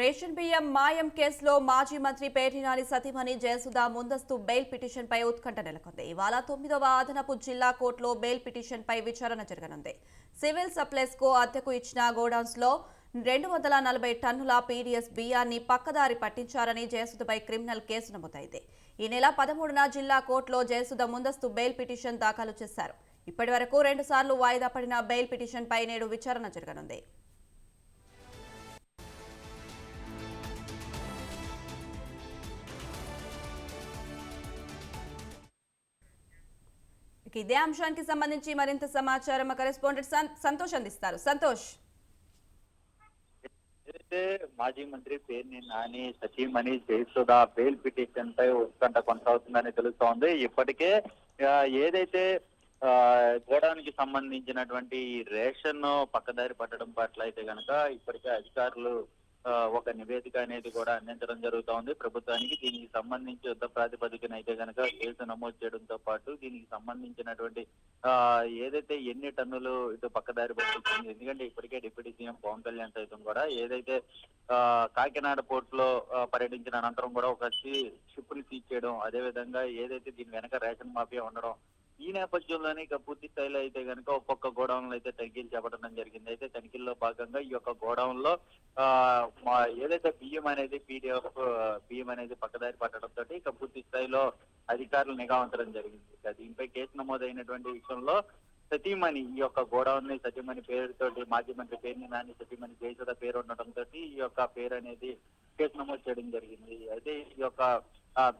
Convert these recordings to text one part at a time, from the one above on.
Ration బియ్యం మాయం కేసులో మాజీ మంత్రి పేటినాని సతీమణి జయసుధ ముందస్తు బెయిల్ పిటిషన్పై ఉత్కంఠ నెలకొంది. ఇవాళ తొమ్మిదవ అదనపు జిల్లా కోర్టులో బెయిల్ పిటిషన్పై విచారణ జరగనుంది. సివిల్ సప్లైస్కు అద్దెకు ఇచ్చిన గోడౌన్స్లో రెండు వందల నలభై టన్నుల పీడీఎస్ బియ్యాన్ని పక్కదారి పట్టించారని జయసుధపై క్రిమినల్ కేసు నమోదైంది. ఈ నెల పదమూడున జిల్లా కోర్టులో జయసుధ ముందస్తు బెయిల్ పిటిషన్ దాఖలు చేశారు. ఇప్పటి వరకు రెండుసార్లు వాయిదా పడిన బెయిల్ పిటిషన్పై నేడు విచారణ జరగనుంది. ఇదే అంశానికి సంబంధించి మరింత సమాచారం మా కరెస్పాండెంట్ సంతోష్ అందిస్తారు. సంతోష్. మాజీ మంత్రి పేర్ని నాని సతీమణి జయసుధ బెయిల్ పిటిషన్ పై ఉత్కంఠ కొనసాగుతుందని తెలుస్తోంది. ఇప్పటికే ఏదైతే ఆ, గోడానికి సంబంధించినటువంటి ఈ రేషన్ పక్కదారి పట్టడం పట్ల అయితే గనక ఇప్పటికే అధికారులు ఒక నివేదిక అనేది కూడా అందించడం జరుగుతోంది ప్రభుత్వానికి దీనికి సంబంధించి యుద్ధ ప్రాతిపదికన అయితే గనక కేసు నమోదు చేయడంతో పాటు దీనికి సంబంధించినటువంటి ఆ ఏదైతే ఎన్ని టన్నులు ఇటు పక్కదారి పడుతుంది ఎందుకంటే ఇప్పటికే డిప్యూటీ సీఎం పవన్ కళ్యాణ్ సైతం కూడా ఏదైతే ఆ కాకినాడ పోర్ట్లో పర్యటించిన అనంతరం కూడా ఒక షిప్ని సీజ్ చేయడం అదే విధంగా ఏదైతే దీని వెనక రేషన్ మాఫియా ఉండడం ఈ నేపథ్యంలోనే ఇక పూర్తి స్థాయిలో అయితే కనుక ఒక్కొక్క గోడౌన్లో అయితే తనిఖీలు చేపట్టడం జరిగింది. అయితే తనిఖీల్లో భాగంగా ఈ యొక్క గోడౌన్లో ఆ ఏదైతే బియ్యం అనేది పీడిఎఫ్ బియ్యం అనేది పక్కదారి పట్టడంతో ఇక పూర్తి స్థాయిలో అధికారులు నిఘా ఉంచడం జరిగింది. ఇక దీనిపై కేసు నమోదైనటువంటి విషయంలో సతీమణి ఈ యొక్క గోడౌన్ని సతీమణి పేరుతో మాజీ మంత్రి పేరుని నాని సతీమణి జయసుధ పేరు ఉండటంతో ఈ యొక్క పేరు అనేది కేసు నమోదు చేయడం జరిగింది. అయితే ఈ యొక్క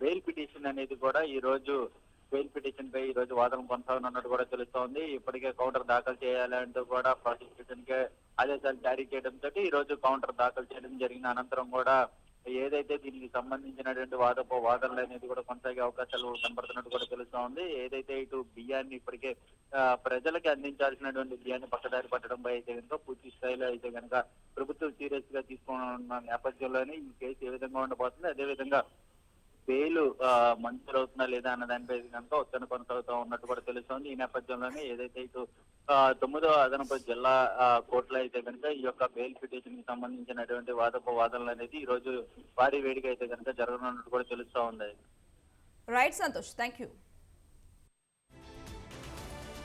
బెయిల్ పిటిషన్ అనేది కూడా ఈ రోజు బెయిల్ పిటిషన్ పై ఈ రోజు వాదన కొనసాగనున్నట్టు కూడా తెలుస్తోంది. ఇప్పటికే కౌంటర్ దాఖలు చేయాలంటూ కూడా ప్రాసిక్యూషన్కి ఆదేశాలు జారీ చేయడంతో ఈ రోజు కౌంటర్ దాఖలు చేయడం జరిగిన అనంతరం కూడా ఏదైతే దీనికి సంబంధించినటువంటి వాదపో వాదనలు అనేది కూడా కొనసాగే అవకాశాలు కనబడుతున్నట్టు కూడా తెలుస్తా ఉంది ఏదైతే ఇటు బియ్యాన్ని ఇప్పటికే ప్రజలకి అందించాల్సినటువంటి బియ్యాన్ని పక్కదారి పట్టడంపై అయితే కనుక పూర్తి స్థాయిలో అయితే కనుక ప్రభుత్వం సీరియస్గా తీసుకున్న నేపథ్యంలోనే ఈ కేసు ఏ విధంగా ఉండబోతుంది. అదే బెయిల్ మంజూరు అవుతుందా లేదా అన్న దానిపై కనుక ఉత్తన కొనసాగుతూ ఉన్నట్టు కూడా తెలుస్తోంది. ఈ నేపథ్యంలోనే ఏదైతే ఇటు తొమ్మిదో అదనపు జిల్లా కోర్టులో అయితే కనుక ఈ యొక్క బెయిల్ పిటిషన్కి సంబంధించినటువంటి వాదపు వాదనలు అనేది ఈ రోజు భారీ వేడిక అయితే కనుక జరగనున్నట్టు కూడా తెలుస్తా ఉంది. Right Santosh thank you